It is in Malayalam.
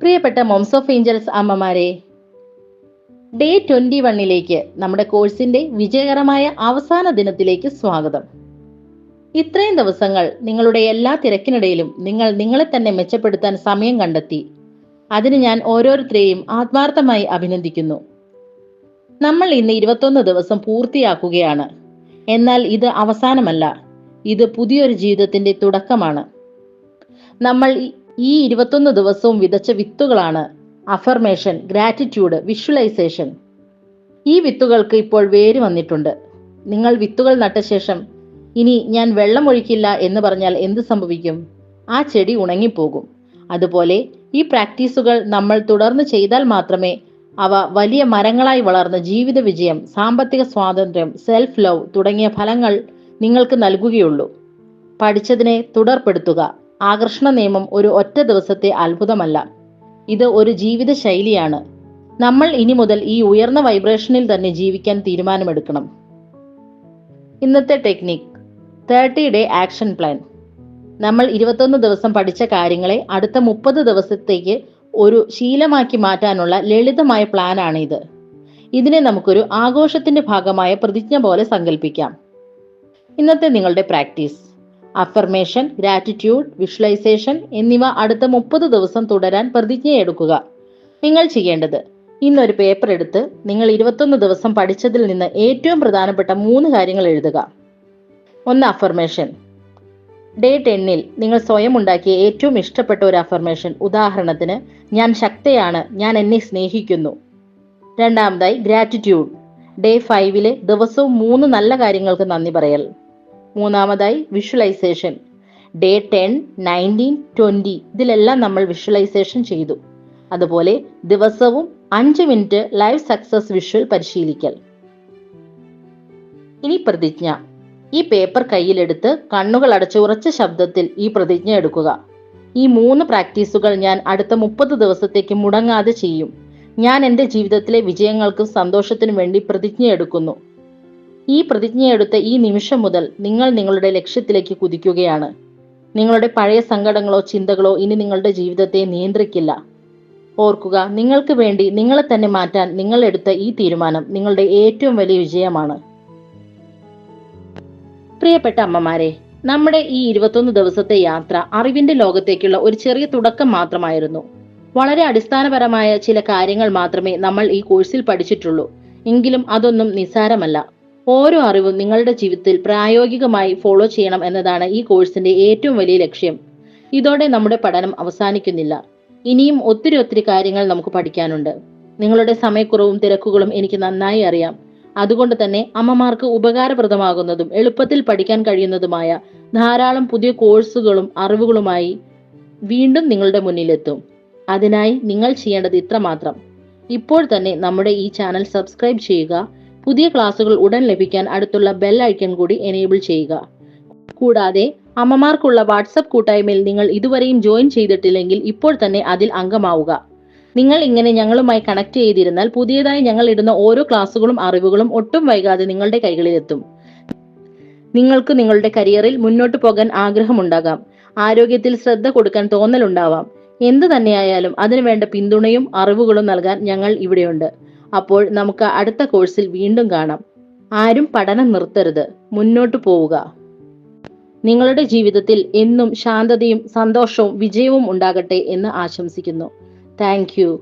പ്രിയപ്പെട്ട മോംസ് ഓഫ് ഏഞ്ചൽസ് അമ്മമാരെ ഡേ ട്വന്റി വണ്ണിലേക്ക് നമ്മുടെ കോഴ്സിന്റെ വിജയകരമായ അവസാന ദിനത്തിലേക്ക് സ്വാഗതം. ഇത്രയും ദിവസങ്ങൾ നിങ്ങളുടെ എല്ലാ തിരക്കിനിടയിലും നിങ്ങൾ നിങ്ങളെ തന്നെ മെച്ചപ്പെടുത്താൻ സമയം കണ്ടെത്തി. അതിന് ഞാൻ ഓരോരുത്തരെയും ആത്മാർത്ഥമായി അഭിനന്ദിക്കുന്നു. നമ്മൾ ഇന്ന് ഇരുപത്തൊന്ന് ദിവസം പൂർത്തിയാക്കുകയാണ്. എന്നാൽ ഇത് അവസാനമല്ല. ഇത് പുതിയൊരു ജീവിതത്തിന്റെ തുടക്കമാണ്. നമ്മൾ ഈ- ഇരുപത്തൊന്ന് ദിവസവും വിതച്ച വിത്തുകളാണ് അഫർമേഷൻ ഗ്രാറ്റിറ്റ്യൂഡ് വിഷ്വലൈസേഷൻ ഈ വിത്തുകൾക്ക് ഇപ്പോൾ വേര് വന്നിട്ടുണ്ട്. നിങ്ങൾ വിത്തുകൾ നട്ട ശേഷം ഇനി ഞാൻ വെള്ളമൊഴിക്കില്ല എന്ന് പറഞ്ഞാൽ എന്ത് സംഭവിക്കും? ആ ചെടി ഉണങ്ങിപ്പോകും. അതുപോലെ ഈ പ്രാക്ടീസുകൾ നമ്മൾ തുടർന്ന് ചെയ്താൽ മാത്രമേ അവ വലിയ മരങ്ങളായി വളർന്ന് ജീവിത വിജയം സാമ്പത്തിക സ്വാതന്ത്ര്യം സെൽഫ് ലവ് തുടങ്ങിയ ഫലങ്ങൾ നിങ്ങൾക്ക് നൽകുകയുള്ളൂ. പഠിച്ചതിനെ തുടർപ്പെടുത്തുക. ആകർഷണ നിയമം ഒരു ഒറ്റ ദിവസത്തെ അത്ഭുതമല്ല. ഇത് ഒരു ജീവിത ശൈലിയാണ് നമ്മൾ ഇനി മുതൽ ഈ ഉയർന്ന വൈബ്രേഷനിൽ തന്നെ ജീവിക്കാൻ തീരുമാനമെടുക്കണം. ഇന്നത്തെ technique thirty day action plan. നമ്മൾ ഇരുപത്തൊന്ന് ദിവസം പഠിച്ച കാര്യങ്ങളെ അടുത്ത മുപ്പത് ദിവസത്തേക്ക് ഒരു ശീലമാക്കി മാറ്റാനുള്ള ലളിതമായ പ്ലാനാണ് ഇത് ഇതിനെ നമുക്കൊരു ആഘോഷത്തിന്റെ ഭാഗമായ പ്രതിജ്ഞ പോലെ സങ്കല്പിക്കാം ഇന്നത്തെ നിങ്ങളുടെ പ്രാക്ടീസ്. അഫർമേഷൻ ഗ്രാറ്റിറ്റ്യൂഡ് വിഷ്വലൈസേഷൻ എന്നിവ അടുത്ത മുപ്പത് ദിവസം തുടരാൻ പ്രതിജ്ഞയെടുക്കുക. നിങ്ങൾ ചെയ്യേണ്ടത് ഇന്നൊരു പേപ്പർ എടുത്ത് നിങ്ങൾ ഇരുപത്തൊന്ന് ദിവസം പഠിച്ചതിൽ നിന്ന് ഏറ്റവും പ്രധാനപ്പെട്ട മൂന്ന് കാര്യങ്ങൾ എഴുതുക. ഒന്ന് അഫർമേഷൻ ഡേ ടെന്നിൽ നിങ്ങൾ സ്വയം ഉണ്ടാക്കിയ ഏറ്റവും ഇഷ്ടപ്പെട്ട ഒരു അഫർമേഷൻ ഉദാഹരണത്തിന് ഞാൻ ശക്തയാണ് ഞാൻ എന്നെ സ്നേഹിക്കുന്നു. രണ്ടാമതായി ഗ്രാറ്റിറ്റ്യൂഡ് ഡേ ഫൈവിലെ ദിവസവും മൂന്ന് നല്ല കാര്യങ്ങൾക്ക് നന്ദി പറയൽ. മൂന്നാമതായി visualisation day ten nineteen twenty ഇതിലെല്ലാം നമ്മൾ വിഷ്വലൈസേഷൻ ചെയ്തു. അതുപോലെ ദിവസവും അഞ്ച് മിനിറ്റ് ലൈവ് സക്സസ് വിഷ്വൽ പരിശീലിക്കൽ. ഇനി പ്രതിജ്ഞ. ഈ പേപ്പർ കയ്യിലെടുത്ത് കണ്ണുകൾ അടച്ച് ഉറച്ച ശബ്ദത്തിൽ ഈ പ്രതിജ്ഞ എടുക്കുക. ഈ മൂന്ന് പ്രാക്ടീസുകൾ ഞാൻ അടുത്ത മുപ്പത് ദിവസത്തേക്ക് മുടങ്ങാതെ ചെയ്യും. ഞാൻ എന്റെ ജീവിതത്തിലെ വിജയങ്ങൾക്കും സന്തോഷത്തിനും വേണ്ടി പ്രതിജ്ഞ എടുക്കുന്നു. ഈ പ്രതിജ്ഞയെടുത്ത ഈ നിമിഷം മുതൽ നിങ്ങൾ നിങ്ങളുടെ ലക്ഷ്യത്തിലേക്ക് കുതിക്കുകയാണ്. നിങ്ങളുടെ പഴയ സങ്കടങ്ങളോ ചിന്തകളോ ഇനി നിങ്ങളുടെ ജീവിതത്തെ നിയന്ത്രിക്കില്ല. ഓർക്കുക നിങ്ങൾക്ക് വേണ്ടി നിങ്ങളെ തന്നെ മാറ്റാൻ നിങ്ങൾ എടുത്ത ഈ തീരുമാനം നിങ്ങളുടെ ഏറ്റവും വലിയ വിജയമാണ്. പ്രിയപ്പെട്ട അമ്മമാരെ നമ്മുടെ ഈ ഇരുപത്തൊന്ന് ദിവസത്തെ യാത്ര അറിവിന്റെ ലോകത്തേക്കുള്ള ഒരു ചെറിയ തുടക്കം മാത്രമായിരുന്നു. വളരെ അടിസ്ഥാനപരമായ ചില കാര്യങ്ങൾ മാത്രമേ നമ്മൾ ഈ കോഴ്സിൽ പഠിച്ചിട്ടുള്ളൂ. എങ്കിലും അതൊന്നും നിസ്സാരമല്ല. ഓരോ അറിവും നിങ്ങളുടെ ജീവിതത്തിൽ പ്രായോഗികമായി ഫോളോ ചെയ്യണം എന്നതാണ് ഈ കോഴ്സിന്റെ ഏറ്റവും വലിയ ലക്ഷ്യം. ഇതോടെ നമ്മുടെ പഠനം അവസാനിക്കുന്നില്ല. ഇനിയും ഒത്തിരി ഒത്തിരി കാര്യങ്ങൾ നമുക്ക് പഠിക്കാനുണ്ട്. നിങ്ങളുടെ സമയക്കുറവും തിരക്കുകളും എനിക്ക് നന്നായി അറിയാം. അതുകൊണ്ട് തന്നെ അമ്മമാർക്ക് ഉപകാരപ്രദമാകുന്നതും എളുപ്പത്തിൽ പഠിക്കാൻ കഴിയുന്നതുമായ ധാരാളം പുതിയ കോഴ്സുകളും അറിവുകളുമായി വീണ്ടും നിങ്ങളുടെ മുന്നിലെത്തും. അതിനായി നിങ്ങൾ ചെയ്യേണ്ടത് ഇത്രമാത്രം. ഇപ്പോൾ തന്നെ നമ്മുടെ ഈ ചാനൽ സബ്സ്ക്രൈബ് ചെയ്യുക. പുതിയ ക്ലാസുകൾ ഉടൻ ലഭിക്കാൻ അടുത്തുള്ള ബെൽ ഐക്കൺ കൂടി എനേബിൾ ചെയ്യുക. കൂടാതെ അമ്മമാർക്കുള്ള വാട്സപ്പ് കൂട്ടായ്മയിൽ നിങ്ങൾ ഇതുവരെയും ജോയിൻ ചെയ്തിട്ടില്ലെങ്കിൽ ഇപ്പോൾ തന്നെ അതിൽ അംഗമാവുക. നിങ്ങൾ ഇങ്ങനെ ഞങ്ങളുമായി കണക്ട് ചെയ്തിരുന്നാൽ പുതിയതായി ഞങ്ങൾ ഇടുന്ന ഓരോ ക്ലാസ്സുകളും അറിവുകളും ഒട്ടും വൈകാതെ നിങ്ങളുടെ കൈകളിലെത്തും. നിങ്ങൾക്ക് നിങ്ങളുടെ കരിയറിൽ മുന്നോട്ട് പോകാൻ ആഗ്രഹമുണ്ടാകാം. ആരോഗ്യത്തിൽ ശ്രദ്ധ കൊടുക്കാൻ തോന്നലുണ്ടാവാം. എന്തു തന്നെയായാലും അതിനുവേണ്ട പിന്തുണയും അറിവുകളും നൽകാൻ ഞങ്ങൾ ഇവിടെയുണ്ട്. അപ്പോൾ നമുക്ക് അടുത്ത കോഴ്സിൽ വീണ്ടും കാണാം. ആരും പഠനം നിർത്തരുത്. മുന്നോട്ട് പോവുക. നിങ്ങളുടെ ജീവിതത്തിൽ എന്നും ശാന്തതയും സന്തോഷവും വിജയവും ഉണ്ടാകട്ടെ എന്ന് ആശംസിക്കുന്നു. താങ്ക്